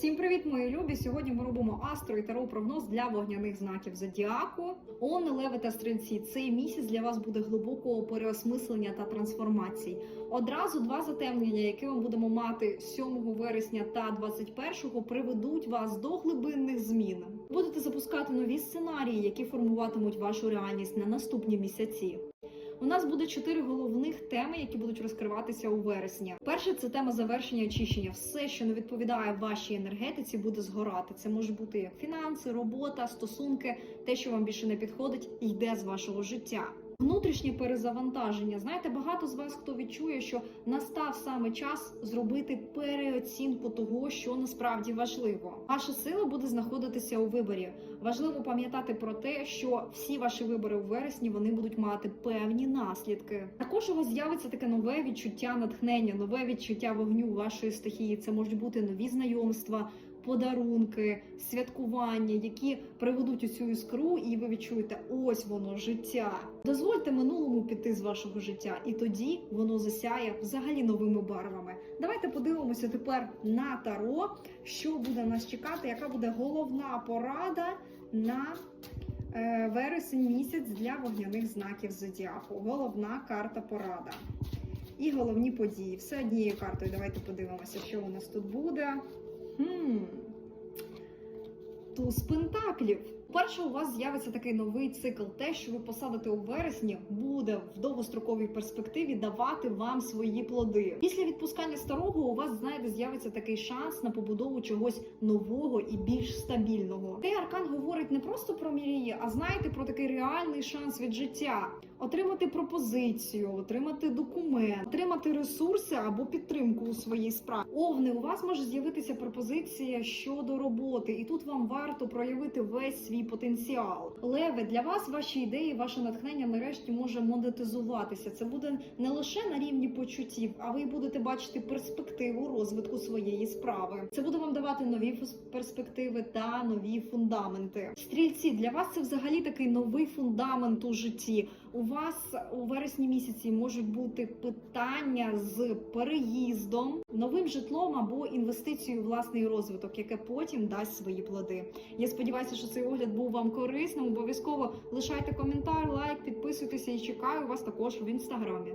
Всім привіт, мої любі! Сьогодні ми робимо астро і таро прогноз для вогняних знаків зодіаку. Они, леви та стрільці. Цей місяць для вас буде глибокого переосмислення та трансформацій. Одразу два затемнення, які ми будемо мати 7 вересня та 21-го, приведуть вас до глибинних змін. Будете запускати нові сценарії, які формуватимуть вашу реальність на наступні місяці. У нас буде чотири головних теми, які будуть розкриватися у вересні. Перше це тема завершення очищення. Все, що не відповідає вашій енергетиці, буде згорати. Це може бути як фінанси, робота, стосунки, те, що вам більше не підходить, йде з вашого життя. Внутрішнє перезавантаження. Знаєте, багато з вас хто відчує, що настав саме час зробити переоцінку того, що насправді важливо. Ваша сила буде знаходитися у виборі. Важливо пам'ятати про те, що всі ваші вибори у вересні вони будуть мати певні наслідки. Також у вас з'явиться таке нове відчуття натхнення, нове відчуття вогню вашої стихії. Це можуть бути нові знайомства. Подарунки, святкування, які приведуть у цю іскру, і ви відчуєте, ось воно життя. Дозвольте минулому піти з вашого життя, і тоді воно засяє взагалі новими барвами. Давайте подивимося тепер на таро, що буде нас чекати, яка буде головна порада на е, вересень місяць для вогняних знаків зодіаку. Головна карта порада. І головні події. Все однією картою. Давайте подивимося, що у нас тут буде. Туз пентаклів. Перше, у вас з'явиться такий новий цикл. Те, що ви посадите у вересні, буде в довгостроковій перспективі давати вам свої плоди. Після відпускання старого у вас знаєте, з'явиться такий шанс на побудову чогось нового і більш стабільного. Цей аркан говорить не просто про мрії, а знаєте про такий реальний шанс від життя. Отримати пропозицію, отримати документ, отримати ресурси або підтримку у своїй справі. Овни, у вас може з'явитися пропозиція щодо роботи, і тут вам варто проявити весь свій потенціал. Леви для вас ваші ідеї, ваше натхнення нарешті може монетизуватися. Це буде не лише на рівні почуттів, а ви будете бачити перспективу розвитку своєї справи. Це буде вам давати нові перспективи та нові фундаменти. Стрільці для вас це взагалі такий новий фундамент у житті. У вас у вересні місяці можуть бути питання з переїздом, новим житлом або інвестицією у власний розвиток, яке потім дасть свої плоди. Я сподіваюся, що цей огляд був вам корисним. Обов'язково лишайте коментар, лайк, підписуйтеся і чекаю вас також в інстаграмі.